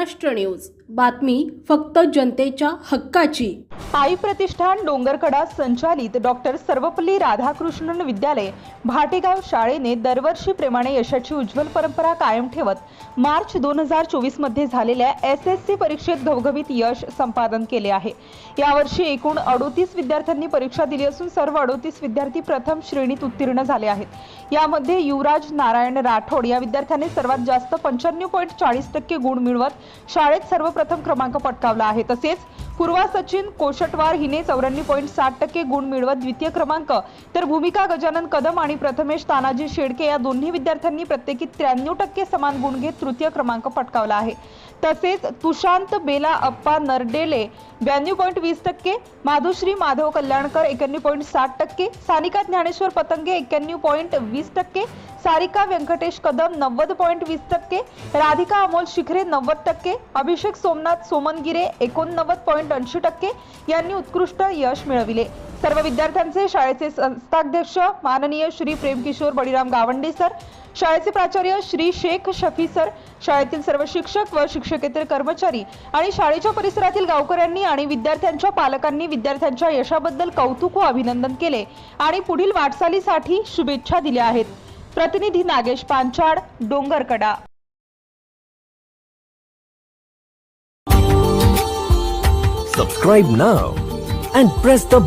Maharashtra news बातमी फक्त जनतेच्या हक्काची. आई प्रतिष्ठान डोंगरकडा संचालित डॉक्टर सर्वपल्ली राधाकृष्णन विद्यालय भाटेगाव शाळेने दरवर्षीप्रमाणे यशाची उज्ज्वल परंपरा कायम ठेवत मार्च दोन हजार चोवीसमध्ये झालेल्या एस एस सी परीक्षेत घवघवीत यश संपादन केले आहे. यावर्षी एकूण अडोतीस विद्यार्थ्यांनी परीक्षा दिली असून सर्व अडोतीस विद्यार्थी प्रथम श्रेणीत उत्तीर्ण झाले आहेत. यामध्ये युवराज नारायण राठोड या विद्यार्थ्याने सर्वात जास्त पंच्याण्णव पॉईंट चाळीस टक्के गुण मिळवत शाळेत सर्व प्रथम क्रमांक पटकावला आहे. तसेच पूर्वा सचिन कोशटवार हिने चौऱ्याण्णव पॉईंट साठ टक्के गुण मिळवत द्वितीय क्रमांक. तर भूमिका गजानन कदम आणि प्रथमेश तानाजी शेडके या दोन्ही विद्यार्थ्यांनी प्रत्येकी त्र्याण्णव टक्के समान गुण घेत तृतीय क्रमांक पटकावला आहे. तसेच तुशांत बेला अप्पा नरडेले ब्याण्णव पॉईंट वीस टक्के माधुश्री माधव कल्याणकर एक्याण्णव पॉईंट साठ टक्के सानिका ज्ञानेश्वर पतंगे एक्क्याण्णव पॉईंट वीस टक्के सारिका व्यंकटेश कदम नव्वद पॉईंट वीस टक्के राधिका अमोल शिखरे नव्वद टक्के अभिषेक सोमनाथ सोमनगिरे एकोणनव्वद पॉईंट ऐंशी टक्के यांनी उत्कृष्ट यश मिळविले. सर्व विद्यार्थ्यांचे शाळेचे संस्थाध्यक्ष माननीय श्री प्रेमकिशोर बळीराम गावंडे सर शाळेचे प्राचार्य श्री शेख शफी सर शाळेतील सर्व शिक्षक व शिक्षकेतर कर्मचारी आणि शाळेच्या परिसरातील गावकऱ्यांनी आणि विद्यार्थ्यांच्या पालकांनी विद्यार्थ्यांच्या यशाबद्दल कौतुक व अभिनंदन केले आणि पुढील वाटचालीसाठी शुभेच्छा दिल्या आहेत. प्रतिनिधी Nagesh पांचाड Dongarkada. Subscribe now and press the